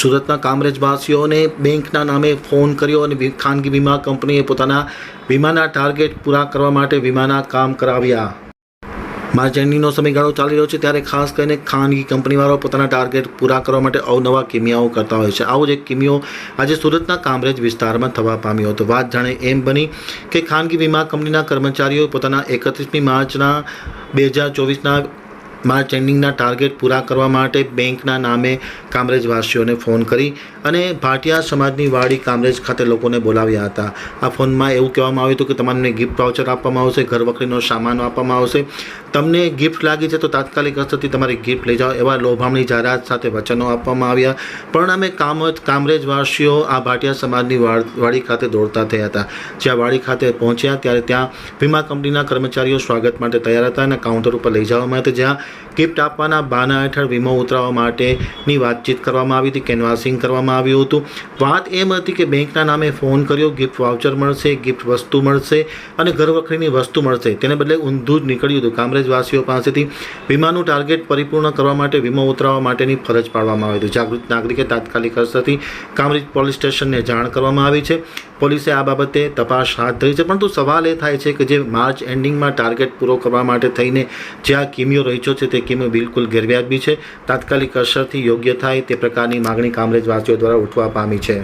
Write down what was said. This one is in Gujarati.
સુરતના કામરેજવાસીઓને બેંકના નામે ફોન કર્યો અને ખાનગી વીમા કંપનીએ પોતાના વીમાના ટાર્ગેટ પૂરા કરવા માટે વીમાના કામ કરાવ્યા. માર્જનીનો સમયગાળો ચાલી રહ્યો છે, ત્યારે ખાસ કરીને ખાનગી કંપનીવાળાઓ પોતાના ટાર્ગેટ પૂરા કરવા માટે અવનવા કિમિયાઓ કરતા હોય છે. આવો જ એક કિમિયો આજે સુરતના કામરેજ વિસ્તારમાં થવા પામ્યો હતો. વાત જાણે એમ બની કે ખાનગી વીમા કંપનીના કર્મચારીઓ પોતાના એકત્રીસમી માર્ચના બે હજાર ચોવીસના માર્ચ ચેન્ડિંગના ટાર્ગેટ પૂરા કરવા માટે બેંકના નામે કામરેજવાસીઓને ફોન કરી અને ભાટિયા સમાજની વાડી કામરેજ ખાતે લોકોને બોલાવ્યા હતા. આ ફોનમાં એવું કહેવામાં આવ્યું હતું કે તમને ગિફ્ટ વાઉચર આપવામાં આવશે, ઘર વખરીનો સામાન આપવામાં આવશે. તમને ગિફ્ટ લાગી છે તો તાત્કાલિક અસરથી તમારી ગિફ્ટ લઈ જાઓ એવા લોભામણી જાહેરાત સાથે વચનો આપવામાં આવ્યા. પરિણામે કામ કામરેજવાસીઓ આ ભાટિયા સમાજની વાડ- ખાતે દોડતા થયા હતા. જ્યાં વાડી ખાતે પહોંચ્યા ત્યારે ત્યાં વીમા કંપનીના કર્મચારીઓ સ્વાગત માટે તૈયાર હતા અને કાઉન્ટર ઉપર લઈ જવામાં હતા જ્યાં ગિફ્ટ આપવાના બાના હેઠળ વીમો ઉતરાવવા માટેની વાતચીત કરવામાં આવી હતી, કેનવાસિંગ કરવામાં આવ્યું હતું. વાત એમ હતી કે બેંકના નામે ફોન કર્યો, ગિફ્ટ વાઉચર મળશે, ગિફ્ટ વસ્તુ મળશે અને ઘરવખરીની વસ્તુ મળશે. તેને બદલે ઊંધું જ નીકળ્યું હતું. કામરેજવાસીઓ પાસેથી વીમાનું ટાર્ગેટ પરિપૂર્ણ કરવા માટે વીમો ઉતરાવવા માટેની ફરજ પાડવામાં આવી હતી. જાગૃત નાગરિકે તાત્કાલિક અસરથી કામરેજ પોલીસ સ્ટેશનને જાણ કરવામાં આવી છે. પોલીસે આ બાબતે તપાસ હાથ ધરી છે. પરંતુ સવાલ એ થાય છે કે જે માર્ચ એન્ડિંગમાં ટાર્ગેટ પૂરો કરવા માટે થઈને જે આ કિમિયો રહીચો છે તે કિમિયો બિલકુલ ગેરવ્યાજબી છે. તાત્કાલિક અસરથી યોગ્ય થાય તે પ્રકારની માગણી કામરેજવાસીઓ દ્વારા ઉઠવા પામી છે.